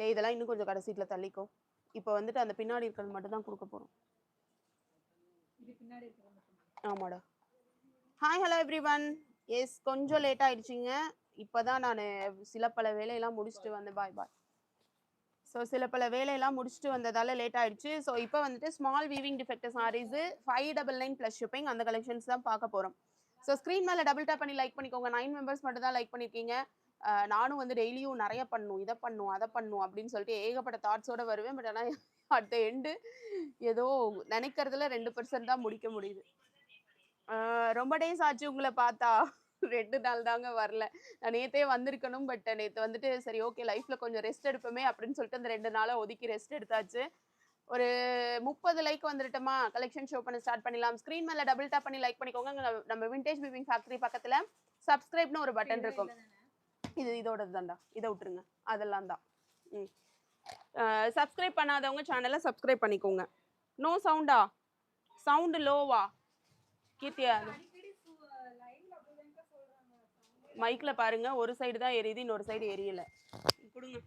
டேய் இதெல்லாம் இன்னும் கொஞ்சம் கடைசீட்டில் தள்ளிக்கோ. இப்போ வந்துட்டு அந்த பின்னாடி இருக்கிறது மட்டும் தான். கொடுக்க போகிறோம் ஆமாடா. Hi hello everyone yes கொஞ்சம் லேட் ஆயிடுச்சிங்க. இப்போ தான் நான் சில பல வேலையெல்லாம் முடிச்சுட்டு வந்தேன் பாய் பாய் ஸோ சில பல வேலையெல்லாம் முடிச்சுட்டு வந்ததால லேட் ஆயிடுச்சு. ஸோ இப்போ வந்துட்டு small weaving defect saris five double nine plus shipping அந்த கலெக்ஷன்ஸ் தான் பார்க்க போகிறோம் ஸோ ஸ்க்ரீன் மேலே டபுள் டேப் பண்ணி லைக் பண்ணிக்கோங்க. நைன் மெம்பர்ஸ் மட்டும் தான் லைக் பண்ணியிருக்கீங்க நானும் வந்து டெய்லியும் நிறைய பண்ணும். இதை பண்ணும் அதை பண்ணும் அப்படின்னு சொல்லிட்டு ஏகப்பட்ட தாட்ஸோட வருவேன். பட் ஆனால் அட் த எண்டு ஏதோ நினைக்கிறதுல ரெண்டு பர்சன்ட் தான் முடிக்க முடியுது. ரொம்ப டேஸ் ஆச்சு உங்களை பார்த்தா. ரெண்டு நாள் தாங்க வரல. நான் நேத்தே வந்திருக்கணும் பட் நேற்று வந்துட்டு சரி ஓகே லைஃப்ல கொஞ்சம் ரெஸ்ட் எடுப்போமே அப்படின்னு சொல்லிட்டு அந்த ரெண்டு நாளை ஒதுக்கி ரெஸ்ட் எடுத்தாச்சு. ஒரு முப்பது லைக் வந்துருட்டோமா? கலெக்ஷன் ஷோ பண்ண ஸ்டார்ட் பண்ணிடலாம். ஸ்க்ரீன் மேல டபுள் டேப் பண்ணி லைக் பண்ணிக்கோங்க. நம்ம விண்டேஜ் பிபிங் ஃபேக்டரி பக்கத்துல சப்ஸ்கிரைப்னு ஒரு பட்டன் இருக்கும். இது இதோட தான்டா. இதை விட்டுருங்க. அதெல்லாம் தான். ம். சப்ஸ்கிரைப் பண்ணாதவங்க சேனலை சப்ஸ்கிரைப் பண்ணிக்கோங்க. நோ சவுண்டா சவுண்டு லோவா கீர்த்தியா மைக்கில் பாருங்கள் ஒரு சைடு தான் எரியுது இன்னொரு சைடு எரியலை. கொடுங்க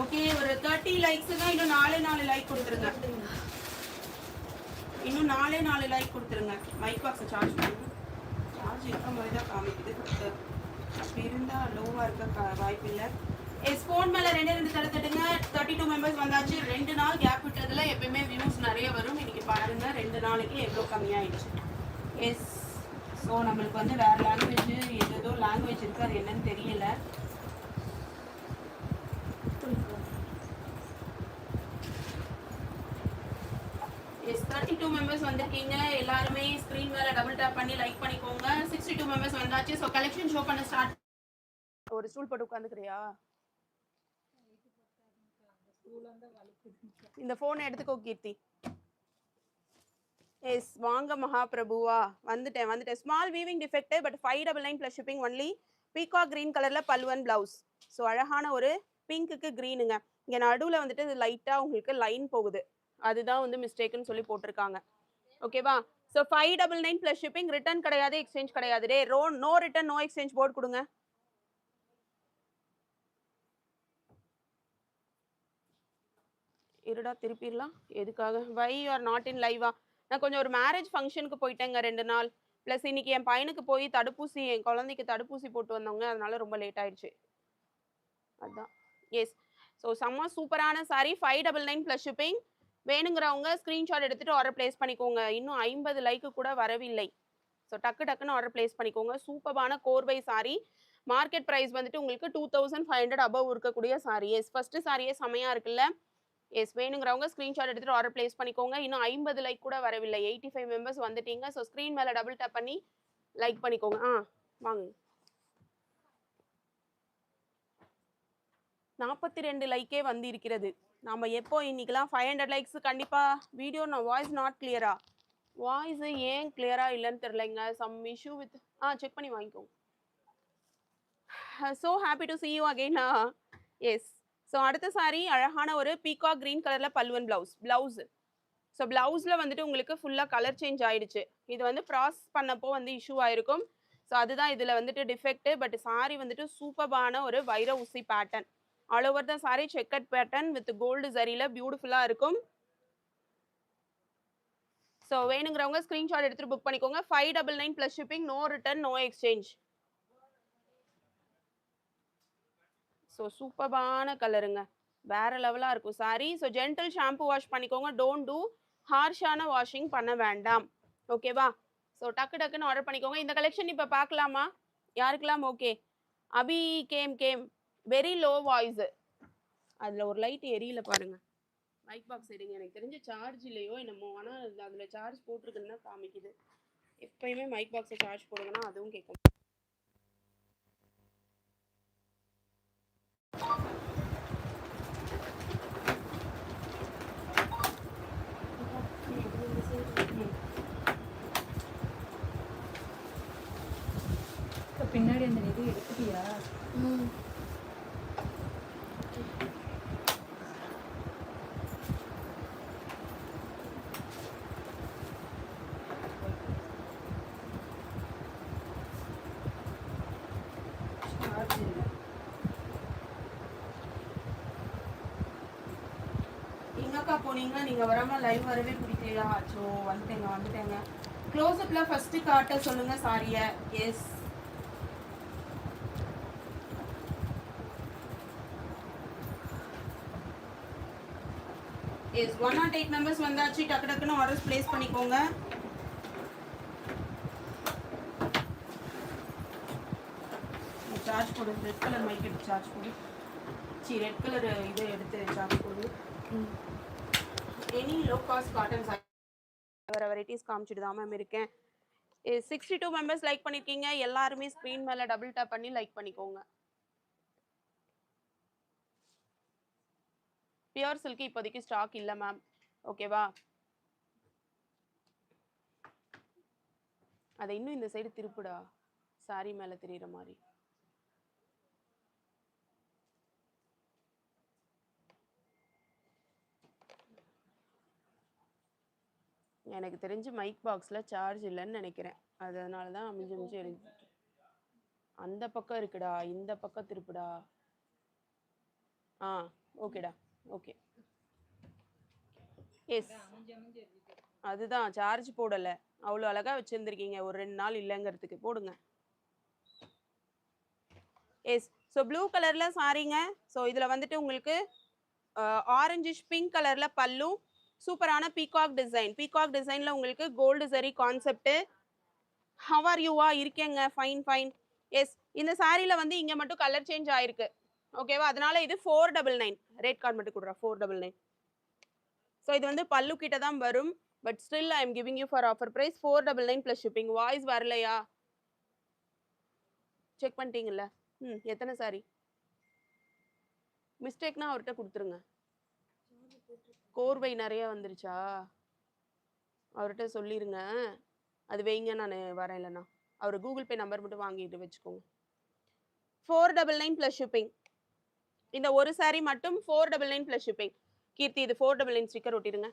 ஓகே ஒரு தேர்ட்டி லைக்ஸ் தான் இன்னும் நாலே நாலு லைக் கொடுத்துருங்க. இன்னும் நாலே நாலு லைக் கொடுத்துருங்க. மைக் பாக்ஸை சார்ஜ் பண்ணுங்க சார்ஜ் இருக்க மாதிரி தான் காமிக்குது. அப்படி இருந்தால் லோவாக இருக்க வாய்ப்பு வாய்ப்பில்லை எஸ் ஃபோன் மேலே ரெண்டு ரெண்டு தடவை தட்டுங்க. தேர்ட்டி டூ மெம்பர்ஸ் வந்தாச்சு. ரெண்டு நாள் கேப் விட்டதுல எப்பயுமே வியூஸ் நிறைய வரும். இன்னைக்கு பாருங்க ரெண்டு நாளைக்கு எவ்வளோ கம்மியாயிடுச்சு. எஸ் ஸோ நம்மளுக்கு வந்து வேறு லாங்குவேஜ் ஏதோ லாங்குவேஜ் இருக்குது அது என்னன்னு தெரியல. எஸ் தேர்ட்டி டூ மெம்பர்ஸ் வந்திருக்கீங்க. எல்லாருமே ஸ்க்ரீன் மேல டபுள் டேப் பண்ணி லைக் பண்ணிக்கோங்க. சிக்ஸ்டி டூ மெம்பர்ஸ் வந்தாச்சு. ஸோ கலெக்ஷன் ஷோ பண்ண ஸ்டார்ட் ஒரு ஸ்டூல் போட்டு உட்காந்துக்கிறியா? இந்த ஃபோனை எடுத்துக்கோ கீர்த்தி. எஸ் வாங்க மகாபிரபுவா. வந்துட்டேன் வந்துட்டேன். Small weaving defect but five double nine plus shipping only Bhika green கலர்ல பல்வன் பிளவுஸ் ஸோ அழகான ஒரு பிங்க்குக்கு க்ரீனுங்க இங்கே நடுவில் வந்துட்டு இது லைட்டாக உங்களுக்கு லைன் போகுது. அதுதான் வந்து மிஸ்டேக்குன்னு சொல்லி போட்டிருக்காங்க. ஓகேவா so five double nine plus shipping return கிடையாது எக்ஸ்சேஞ்ச் கிடையாது. டே row no return no exchange board கொடுங்க. இருடா திருப்பிடலாம். எதுக்காக? வை ஆர் நாட் இன் லைவா நான் கொஞ்சம் ஒரு மேரேஜ் ஃபங்க்ஷனுக்கு போயிட்டேங்க ரெண்டு நாள். ப்ளஸ் இன்னைக்கு என் பையனுக்கு போய் தடுப்பூசி என் குழந்தைக்கு தடுப்பூசி போட்டு வந்தவங்க அதனால ரொம்ப லேட் ஆயிடுச்சு. அதான். எஸ் ஸோ செம்ம சூப்பரான sari five double nine plus shipping வேணுங்கிறவங்க ஸ்க்ரீன்ஷாட் எடுத்துட்டு ஆர்டர் ப்ளேஸ் பண்ணிக்கோங்க. இன்னும் ஐம்பது லைக்கு கூட வரவில்லை. ஸோ டக்கு டக்குன்னு ஆர்டர் ப்ளேஸ் பண்ணிக்கோங்க. சூப்பரான கோர்வை சாரி மார்க்கெட் ப்ரைஸ் வந்துட்டு உங்களுக்கு two thousand five hundred above இருக்கக்கூடிய சாரி எஸ் ஃபஸ்ட்டு சாரியே செமையாக இருக்குல்ல? எஸ் வேணுங்கிறவங்க ஸ்க்ரீன்ஷாட் எடுத்துட்டு ஆர்டர் ப்ளேஸ் பண்ணிக்கோங்க. இன்னும் ஐம்பது லைக் கூட வரவில்லை. எயிட்டி ஃபைவ் மெம்பர்ஸ் வந்துட்டீங்க. ஸோ ஸ்க்ரீன் மேலே டபுள் டேப் பண்ணி லைக் பண்ணிக்கோங்க. ஆ வாங்க. நாற்பத்தி ரெண்டு லைக்கே வந்து இருக்கிறது நம்ம எப்போ இன்றைக்கெலாம் ஃபைவ் ஹண்ட்ரட் லைக்ஸ் கண்டிப்பாக வீடியோ நான் வாய்ஸ் நாட் கிளியரா வாய்ஸு ஏன் கிளியராக இல்லைன்னு தெரிலங்க some issue with uh check பண்ணி வாங்கிக்கோங்க. So happy to see you again yes so அடுத்த சாரி அழகான ஒரு பீகா க்ரீன் கலரில் பல்வன் ப்ளவுஸ் ப்ளவுஸு ஸோ ப்ளவுஸில் வந்துட்டு உங்களுக்கு ஃபுல்லாக கலர் சேஞ்ச் ஆகிடுச்சு இது வந்து ப்ராஸ் பண்ணப்போ வந்து இஷ்யூ ஆகிருக்கும் ஸோ அதுதான் இதில் வந்துட்டு டிஃபெக்ட்டு பட் சாரி வந்துட்டு சூப்பர்பான ஒரு வைர ஊசி pattern all over the sari checked pattern with gold சரியில் பியூட்டிஃபுல்லாக இருக்கும். ஸோ வேணுங்கிறவங்க ஸ்க்ரீன்ஷாட் எடுத்துகிட்டு புக் பண்ணிக்கோங்க. Five double nine plus shipping no return no exchange so சூப்பர்பான கலருங்க வேற லெவலாக இருக்கும் sari so gentle shampoo wash பண்ணிக்கோங்க. டோன்ட் டூ ஹார்ஷான வாஷிங் பண்ண வேண்டாம். ஓகேவா ஸோ டக்கு டக்குன்னு ஆர்டர் பண்ணிக்கோங்க. இந்த கலெக்ஷன் இப்போ பார்க்கலாமா? யாருக்கெல்லாம் okay Abhi came came very low voice அதில் ஒரு லைட் எரியல பாருங்க. மைக் பாக்ஸ் எடுங்க எனக்கு தெரிஞ்ச சார்ஜ் இல்லையோ என்னமோ ஆனால் அதில் சார்ஜ் போட்டிருக்குன்னு தான் காமிக்குது. எப்பயுமே மைக் பாக்ஸை சார்ஜ் போடுங்கன்னா அதுவும் கேட்கும் இப்ப பின்னாடி அந்த இது எடுத்துட்டியா சார்ஜ் இல்லை எங்கக்கா போனீங்கன்னா நீங்க வராம லைவ் வரவே பிடிக்கலையா? ஆச்சோ வந்துட்டேங்க வந்துட்டேங்க. க்ளோஸ்அப்ல ஃபர்ஸ்ட் காட்ட சொல்லுங்க சாரிய yes yes one nought eight members வந்தாச்சு. டக்கு டக்குன்னு ஆர்டர்ஸ் பிளேஸ் பண்ணிக்கோங்க. சார்ஜ் போடு ரெட் கலர் மைக் எடுத்து சார்ஜ் போடு சி ரெட் கலர் இதை எடுத்து சார்ஜ் போடு ம். எனி லோ காஸ்ட் காட்டன் வேற வெரைட்டிஸ் காமிச்சிட்டு தான் மேம் இருக்கேன். சிக்ஸ்டி டூ மெம்பர்ஸ் லைக் பண்ணியிருக்கீங்க எல்லாருமே ஸ்க்ரீன் மேலே டபுள் டேப் பண்ணி லைக் பண்ணிக்கோங்க. பியூர் சில்க் இப்போதைக்கு ஸ்டாக் இல்லை மேம் ஓகேவா அதை இன்னும் இந்த சைடு திருப்புடா. சாரி மேலே தெரியுற மாதிரி. எனக்கு தெரிஞ்சு மைக் பாக்ஸில் சார்ஜ் இல்லைன்னு நினைக்கிறேன். அதனால தான் அமிஞ்சு அமிஞ்சு எழுதி அந்த பக்கம் இருக்குடா இந்த பக்கம் திருப்புடா. ஆ ஓகேடா ஓகே எஸ் அதுதான் சார்ஜ் போடலை. அவ்வளோ அழகாக வச்சுருந்துருக்கீங்க. ஒரு ரெண்டு நாள் இல்லைங்கிறதுக்கு. போடுங்க. எஸ் ஸோ ப்ளூ கலரில் சாரிங்க ஸோ இதில் வந்துட்டு உங்களுக்கு ஆரஞ்சிஷ் பிங்க் கலரில் பல்லும் சூப்பரான பீகாக் டிசைன் பீகாக் டிசைனில் உங்களுக்கு கோல்டு சரி கான்செப்ட்டு ஹவர் யூவா இருக்கேங்க ஃபைன் ஃபைன் எஸ் இந்த சாரியில் வந்து இங்கே மட்டும் கலர் சேஞ்ச் ஆயிருக்கு. ஓகேவா அதனால இது four double nine rate card மட்டும் கொடுறா ஃபோர் டபுள் நைன் ஸோ இது வந்து பல்லு கிட்ட தான் வரும். But still I am giving you for offer price four double nine plus shipping voice வரலையா? செக் பண்ணிட்டீங்கல்ல? ம் எத்தனை சாரி மிஸ்டேக்னா அவர்கிட்ட கொடுத்துருங்க. கோர்வை நிறைய வந்துருச்சா? அவர்கிட்ட சொல்லிடுங்க அது வைங்க நான் வரேன் இல்லைண்ணா அவர் கூகுள் பே நம்பர் மட்டும் வாங்கிட்டு வச்சுக்கோங்க. Four double nine plus shipping இந்த ஒரு சாரீ மட்டும் four double nine plus shipping Keerthi இது ஃபோர் டபுள் நைன் ஸ்டிக்கர் ஒட்டிடுங்க.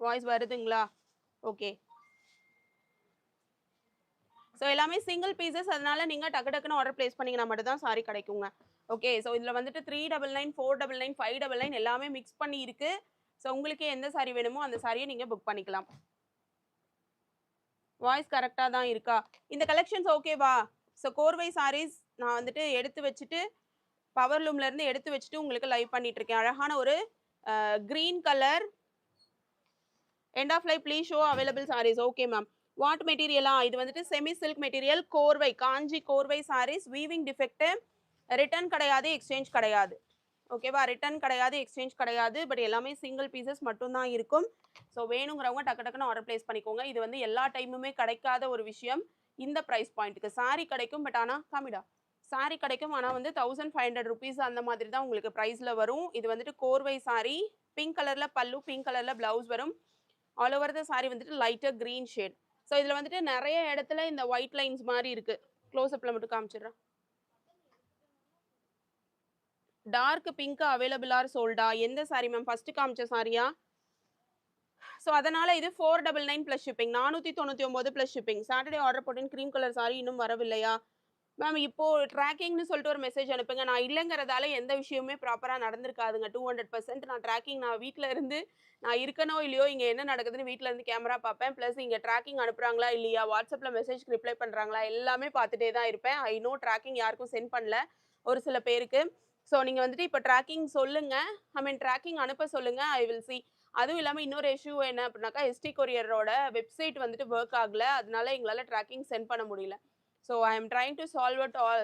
வாய்ஸ் வருதுங்களா? ஓகே ஸோ எல்லாமே சிங்கிள் பீசஸ் அதனால நீங்கள் டக்கு டக்குன்னு ஆர்டர் ப்ளேஸ் பண்ணிங்கன்னா மட்டும் தான் சாரி கிடைக்குங்க. ஓகே ஸோ இதில் வந்துட்டு three double nine four double nine five double nine எல்லாமே மிக்ஸ் பண்ணி இருக்கு. ஸோ உங்களுக்கு எந்த சாரி வேணுமோ அந்த சாரியை நீங்கள் புக் பண்ணிக்கலாம். வாய்ஸ் கரெக்டாக தான் இருக்கா? இந்த கலெக்ஷன்ஸ் ஓகேவா ஸோ கோர்வை சாரீஸ் நான் வந்துட்டு எடுத்து வச்சுட்டு பவர் இருந்து எடுத்து வச்சுட்டு உங்களுக்கு லைவ் பண்ணிகிட்ருக்கேன் அழகான ஒரு green colour end of life please show available saris okay ma'am what மெட்டீரியலா இது வந்துட்டு செமி சில்க் மெட்டீரியல் கோர்வை காஞ்சி கோர்வை சாரீஸ் வீவிங் டிஃபெக்ட்டு ரிட்டர்ன் கிடையாது எக்ஸ்சேஞ்ச் கிடையாது. ஓகேவா ரிட்டர்ன் கிடையாது எக்ஸ்சேஞ்ச் கிடையாது பட் எல்லாமே சிங்கிள் பீசஸ் மட்டும்தான் இருக்கும். ஸோ வேணுங்கிறவங்க டக்கு டக்குன்னு ஆர்டர் ப்ளேஸ் பண்ணிக்கோங்க. இது வந்து எல்லா டைமுமே கிடைக்காத ஒரு விஷயம் இந்த ப்ரைஸ் பாயிண்ட்டுக்கு சாரி கிடைக்கும் பட் ஆனால் காமிடா சாரி கிடைக்கும் ஆனால் வந்து தௌசண்ட் ஃபைவ் ஹண்ட்ரட் ருபீஸ் அந்த மாதிரி தான் உங்களுக்கு ப்ரைஸில் வரும். இது வந்துட்டு கோர்வை சாரி பிங்க் கலரில் பல்லு பிங்க் கலரில் ப்ளவுஸ் வரும். ஆல் ஓவர் த சாரி வந்துட்டு லைட்டாக க்ரீன் ஷேட் ஸோ இதில் வந்துட்டு நிறைய இடத்துல இந்த ஒயிட் லைன்ஸ் மாதிரி இருக்குது க்ளோஸ்அப்பில் மட்டும் காமிச்சிடுறேன். டார்க் பிங்க் அவைலபிள் ஆர் சோல்டா எந்த சாரி மேம் ஃபர்ஸ்ட் காமிச்ச சாரியா ஸோ அதனால இது four double nine plus shipping நானூற்றி தொண்ணூற்றி ஒம்பது ப்ளஸ் ஷிப்பிங் சாட்டர்டே ஆர்டர் போட்டேன். க்ரீம் கலர் சாரி இன்னும் வரவில்லையா? மேம் இப்போ ட்ராக்கிங்னு சொல்லிட்டு ஒரு மெசேஜ் அனுப்புங்க. நான் இல்லைங்கிறதால எந்த விஷயமே ப்ராப்பராக நடந்திருக்காதுங்க. டூ ஹண்ட்ரட் பர்சன்ட் நான் ட்ராக்கிங் நான் வீட்டில் இருந்து நான் இருக்கனோ இல்லையோ இங்கே என்ன நடக்குதுன்னு வீட்டில் இருந்து கேமரா பார்ப்பேன். ப்ளஸ் இங்கே ட்ராக்கிங் அனுப்புறாங்களா இல்லையா? வாட்ஸ்அப்பில் மெசேஜ் ரிப்ளை பண்ணுறாங்களா எல்லாமே பார்த்துட்டே தான் இருப்பேன். ஐ நோ ட்ராக்கிங் யாருக்கும் சென்ட் பண்ணல. ஒரு சில பேருக்கு. ஸோ நீங்கள் வந்துட்டு இப்போ ட்ராக்கிங் சொல்லுங்கள் ஐ மீன் ட்ராக்கிங் அனுப்ப சொல்லுங்கள் ஐ வில் சி அதுவும் இல்லாமல் இன்னொரு இஷ்யூ என்ன அப்படின்னாக்கா எஸ்டி கொரியரோட வெப்சைட் வந்துட்டு ஒர்க் ஆகல. அதனால எங்களால் ட்ராக்கிங் சென்ட் பண்ண முடியல. So I am trying to solve at all